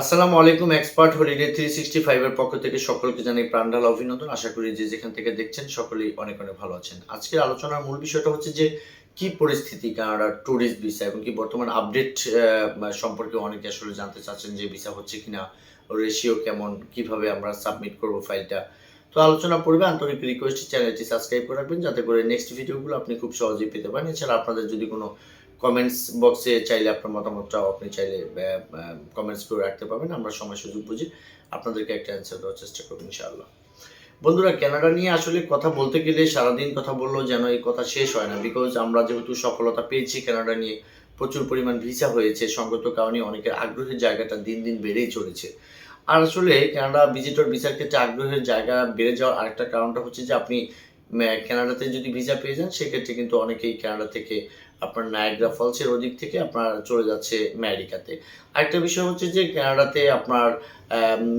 আসসালামু আলাইকুম, expert holiday three sixty ফাইভের পক্ষ থেকে সকলকে জানাই প্রাণঢালা অভিনন্দন। আশা করি যে যেখান থেকে দেখছেন সকলেই অনেক অনেক ভালো আছেন। আজকের আলোচনার মূল বিষয়টা হচ্ছে যে, কি পরিস্থিতি কানাডার ট্যুরিস্ট ভিসা এবং কি বর্তমান আপডেট সম্পর্কে অনেকে আসলে জানতে চাচ্ছেন যে ভিসা হচ্ছে কিনা রেশিও কেমন, কীভাবে আমরা সাবমিট করব ফাইলটা তো আলোচনা পড়বে, আন্তরিক রিকোয়েস্ট চ্যানেলটি সাবস্ক্রাইব করে রাখবেন, যাতে করে নেক্সট ভিডিওগুলো আপনি খুব সহজেই পেতে পারেন। এছাড়া আপনাদের যদি কোনো কমেন্টস বক্সে চাইলে আপনার মতামতটাও আপনি চাইলে কমেন্টস করে রাখতে পারবেন। আমরা সময় সুযোগ বুঝে আপনাদেরকে একটা অ্যান্সার দেওয়ার চেষ্টা করব ইনশাআল্লাহ। বন্ধুরা কানাডা নিয়ে আসলে কথা বলতে গেলে সারাদিন কথা বললেও যেন এই কথা শেষ হয় না। বিকজ আমরা যেহেতু সফলতা পেয়েছি কানাডা নিয়ে প্রচুর পরিমাণ ভিসা হয়েছে সঙ্গত কারণে অনেকের আগ্রহের জায়গাটা দিন দিন বেড়েই চলেছে। আর আসলে কানাডা ভিজিটর ভিসার ক্ষেত্রে আগ্রহের জায়গা বেড়ে যাওয়ার আরেকটা কারণটা হচ্ছে যে আপনি উম, কানাডাতে যদি ভিসা পেয়ে যান সেক্ষেত্রে কিন্তু অনেকেই কানাডা থেকে আপনার নায়াগ্রা ফলসের ওদিক থেকে আপনার চলে যাচ্ছে আমেরিকাতে আরেকটা বিষয় হচ্ছে যে কানাডাতে আপনার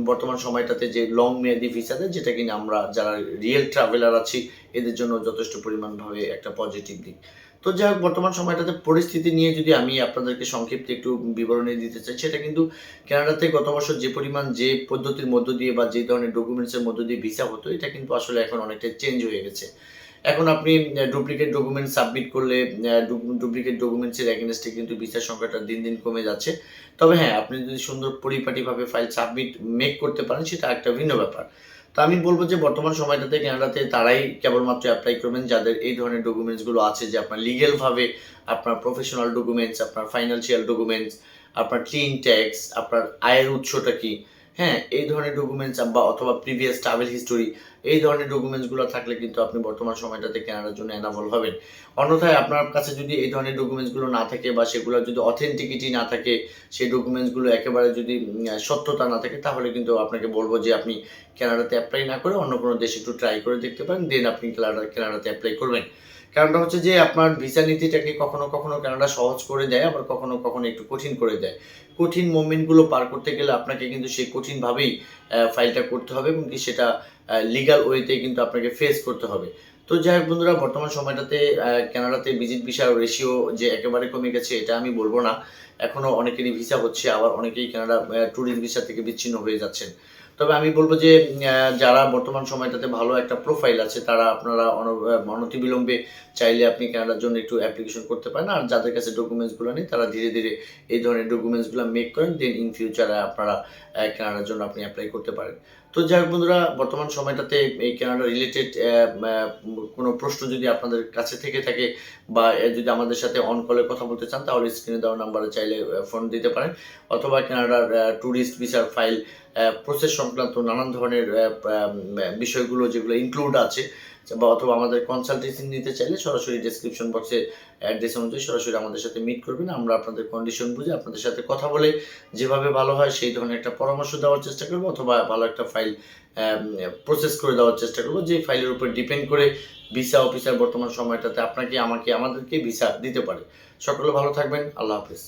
বর্তমান সময়টাতে যে লং মেয়াদি ভিসা দেয় যেটা কিনা আমরা যারা রিয়েল ট্রাভেলার আছি, এদের জন্য যথেষ্ট পরিমাণভাবে একটা পজিটিভ দিক। তো যাই হোক, বর্তমান সময়টাতে পরিস্থিতি নিয়ে যদি আমি আপনাদেরকে সংক্ষিপ্ত একটু বিবরণী দিতে চাই, সেটা কিন্তু কানাডাতে গত বছর যে পরিমাণ যে পদ্ধতির মধ্য দিয়ে বা যে ধরনের ডকুমেন্টসের মধ্য দিয়ে ভিসা হতো, এটা কিন্তু আসলে এখন অনেকটা চেঞ্জ হয়ে গেছে। এখন আপনি ডুপ্লিকেট ডকুমেন্ট সাবমিট করলে ডুপ্লিকেট ডকুমেন্টসের এগেনস্টে কিন্তু ভিসার সংখ্যাটা দিন দিন কমে যাচ্ছে। তবে হ্যাঁ আপনি যদি সুন্দর পরিপাটিভাবে ফাইল সাবমিট মেক করতে পারেন, সেটা একটা ভিন্ন ব্যাপার। তো আমি বলব যে বর্তমান সময়টাতে কানাডাতে তারাই কেবলমাত্র অ্যাপ্লাই করবেন যাদের এই ধরনের ডকুমেন্টসগুলো আছে, যে আপনার লিগেলভাবে আপনার প্রফেশনাল ডকুমেন্টস আপনার ফাইন্যান্সিয়াল ডকুমেন্টস আপনার ক্লিন ট্যাক্স আপনার আয়ের উৎসটা কি। হ্যাঁ এই ধরনের ডকুমেন্টস বা অথবা প্রিভিয়াস ট্রাভেল হিস্টোরি এই ধরনের ডকুমেন্টসগুলো থাকলে কিন্তু আপনি বর্তমান সময়টাতে কেনার জন্য এনাবল হবেন। অন্যথায় আপনার কাছে যদি এই ধরনের ডকুমেন্টসগুলো না থাকে বা সেগুলো যদি অথেন্টিকিটি না থাকে, সেই ডকুমেন্টসগুলো একেবারে যদি সত্যতা না থাকে, তাহলে কিন্তু আপনাকে বলব যে আপনি কানাডাতে অ্যাপ্লাই না করে অন্য কোনো দেশে একটু ট্রাই করে দেখতে পারেন দেন আপনি কানাডা কানাডাতে অ্যাপ্লাই করবেন। কারণটা হচ্ছে যে আপনার ভিসা নীতিটাকে কখনো কখনো কানাডা সহজ করে দেয়, আবার কখনো কখনো একটু কঠিন করে দেয়। কঠিন মোমেন্টগুলো পার করতে গেলে আপনাকে কিন্তু সেই কঠিনভাবেই ফাইলটা করতে হবে এবং কি সেটা লিগাল ওয়েতে কিন্তু আপনাকে ফেস করতে হবে। তো যাই হোক বন্ধুরা, বর্তমান সময়টাতে কানাডাতে ভিজিট ভিসার রেশিও যে একেবারে কমে গেছে, এটা আমি বলব না। এখনও অনেকেরই ভিসা হচ্ছে, আবার অনেকেই কানাডা ট্যুরিস্ট ভিসা থেকে বিচ্ছিন্ন হয়ে যাচ্ছেন। তবে আমি বলব যে যারা বর্তমান সময়টাতে ভালো একটা প্রোফাইল আছে, তারা আপনারা অনতিবিলম্বে চাইলে আপনি কানাডার জন্য একটু অ্যাপ্লিকেশন করতে পারেন। আর যাদের কাছে ডকুমেন্টসগুলো নেই, তারা ধীরে ধীরে এই ধরনের ডকুমেন্টসগুলো মেক করেন দেন ইন ফিউচারে আপনারা কানাডার জন্য আপনি অ্যাপ্লাই করতে পারেন। তো যাই হোক বন্ধুরা, বর্তমান সময়টাতে এই কেনাটা রিলেটেড কোনো প্রশ্ন যদি আপনাদের কাছে থেকে থাকে বা যদি আমাদের সাথে অন কলে কথা বলতে চান, তাহলে স্ক্রিনে দেওয়া নাম্বারে চাইলে ফোন দিতে পারেন। অথবা কেনাডার ট্যুরিস্ট ভিসার ফাইল প্রসেস সংক্রান্ত নানান ধরনের বিষয়গুলো যেগুলো ইনক্লুড আছে বা অথবা আমাদের কনসালটেন্সি নিতে চাইলে সরাসরি ডেসক্রিপশন বক্সে অ্যাড্রেস অনুযায়ী সরাসরি আমাদের সাথে মিট করবেন। আমরা আপনাদের কন্ডিশন বুঝে আপনাদের সাথে কথা বলে যেভাবে ভালো হয় সেই ধরনের একটা পরামর্শ দেওয়ার চেষ্টা করব অথবা ভালো একটা ফাইল প্রসেস করে দেওয়ার চেষ্টা করব। যে ফাইলের উপর ডিপেন্ড করে ভিসা অফিসার বর্তমান সময়টাতে আপনাকে, আমাকে, আমাদেরকে ভিসা দিতে পারে। সকলে ভালো থাকবেন। আল্লাহ হাফিজ।